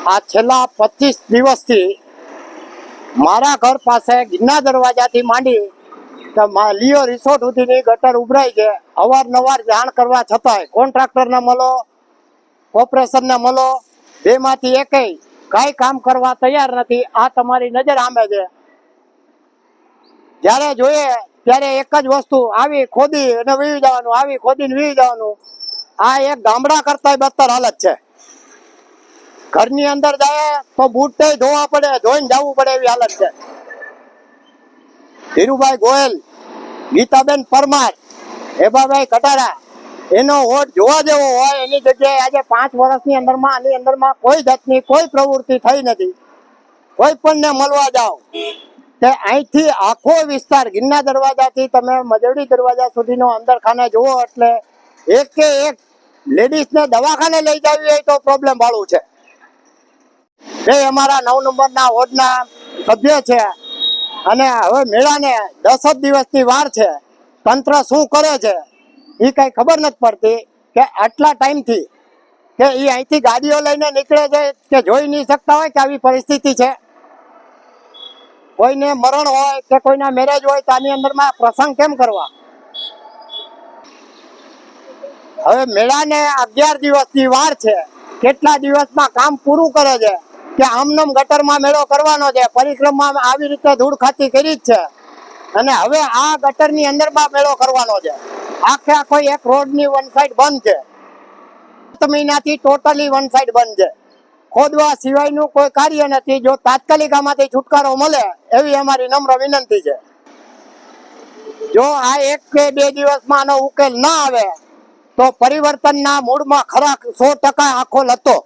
આ છેલ્લા પચીસ દિવસથી મારા ઘર પાસે ગિરના દરવાજાથી માંડી લિયો રિસોર્ટ સુધીની ગટર ઉભરાઈ છે. અવારનવાર જાણ કરવા છતાંય કોન્ટ્રાક્ટરને મળો, કોર્પોરેશનને મળો, બેમાંથી એકેય કાંઈ કામ કરવા તૈયાર નથી. આ તમારી નજર સામે છે. જ્યારે જોઈએ ત્યારે એક જ વસ્તુ, આવી ખોદી અને વીવી જવાનું, આવી ખોદીને વીવી જવાનું. આ એક ગામડા કરતા બદતર હાલત છે. ઘરની અંદર જાય તો બૂટ ધોવા પડે, ધોઈને જવું પડે એવી હાલત છે. ધીરુભાઈ ગોયલ, ગીતાબેન પરમાર, હેબાભાઈ કટારા, એનો વોટ જોવા જેવો હોય, એની જગ્યાએ આજે પાંચ વર્ષની અંદરમાં, આની અંદરમાં કોઈ જાતની કોઈ પ્રવૃત્તિ થઈ નથી. કોઈ પણ ને મળવા જાઓ. તે અહીંથી આખો વિસ્તાર ગિરના દરવાજાથી તમે મજવડી દરવાજા સુધીનો અંદર ખાને જુઓ એટલે એક કે એક લેડીઝને દવાખાને લઈ જવી હોય તો પ્રોબ્લેમ વાળું છે. એ અમારા નવ નંબરના વોર્ડના સભ્ય છે. અને હવે મેળાને દસ જ દિવસની વાર છે. તંત્ર શું કરે છે? એ કઈ ખબર નથી પડતી કે આટલા ટાઈમથી કે એ અહીંથી ગાડીઓ લઈને નીકળે છે કે જોઈ નહીં શકતા હોય કે આવી પરિસ્થિતિ છે? કોઈને મરણ હોય કે કોઈના મેરેજ હોય તો આની અંદરમાં પ્રસંગ કેમ કરવા? હવે મેળાને અગિયાર દિવસની વાર છે. કેટલા દિવસમાં કામ પૂરું કરે છે? કે આમનમ ગટરમાં મેળો કરવાનો છે. પરિક્રમા આવી રીતે ધૂળ ખાતી કરી જ છે. અને હવે આ ગટરની અંદરમાં મેળો કરવાનો છે. આખે આખો એક રોડની વન સાઈડ બંધ છે. સાત મહિનાથી ટોટલી વન સાઈડ બંધ છે. ખોદવા સિવાયનું કોઈ કાર્ય નથી. જો તાત્કાલિક આમાંથી છુટકારો મળે, એવી અમારી નમ્ર વિનંતી છે. જો આ એક કે બે દિવસમાં આનો ઉકેલ ના આવે, તો પરિવર્તનના મૂળમાં ખરા સો ટકા આખો લતો.